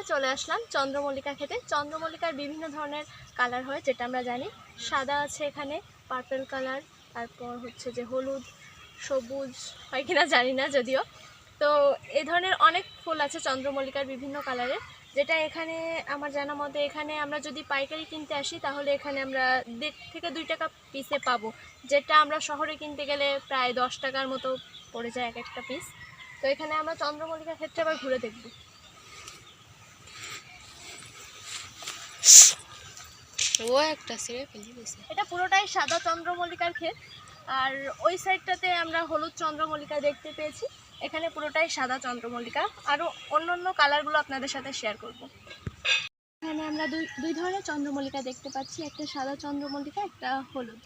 আমরা চলে আসলাম চন্দ্রমল্লিকা খেতে চন্দ্রমল্লিকার বিভিন্ন ধরনের কালার হয়, যেটা আমরা জানি। সাদা আছে এখানে পার্পেল কালার তারপর হচ্ছে যে হলুদ, সবুজ, হয় কিনা জানি না যদিও। তো এই ধরনের অনেক ফুল আছে চন্দ্রমল্লিকার বিভিন্ন কালারের যেটা এখানে আমার জানা মতে এখানে আমরা যদি পাইকারি কিনতে আসি, তাহলে এখানে আমরা দেড় থেকে দুই টাকা পিসে পাবো। যেটা আমরা শহরে কিনতে গেলে প্রায় দশ টাকার মতো পড়ে যায় এক একটা পিস তো এখানে আমরা চন্দ্রমল্লিকার ক্ষেত্রে আবার ঘুরে দেখব। ও একটা ছিঁড়ে ফেলে দিয়েছে। এটা পুরোটাই সাদা চন্দ্রমল্লিকার ক্ষেত। আর ওই সাইডটাতে আমরা হলুদ চন্দ্রমল্লিকা দেখতে পেয়েছি। এখানে পুরোটাই সাদা চন্দ্রমল্লিকা। আরও অন্য অন্য কালারগুলো আপনাদের সাথে শেয়ার করব। এখানে আমরা দুই দুই ধরনের চন্দ্রমল্লিকা দেখতে পাচ্ছি। একটা সাদা চন্দ্রমল্লিকা, একটা হলুদ।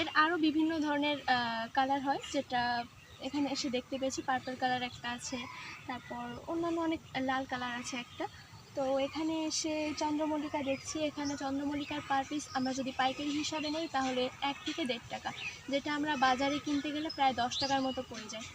এর আরও বিভিন্ন ধরনের কালার হয়, যেটা এখানে এসে দেখতে পেয়েছি। পার্পল কালার একটা আছে, তারপর অন্যান্য অনেক লাল কালার আছে একটা। তো এখানে এসে চন্দ্রমল্লিকা দেখছি। এখানে চন্দ্রমল্লিকার পার পিস আমরা যদি পাইকারি হিসাবে নেই, তাহলে এক থেকে দেড় টাকা, যেটা আমরা বাজারে কিনতে গেলে প্রায় দশ টাকার মতো পড়ে যায়।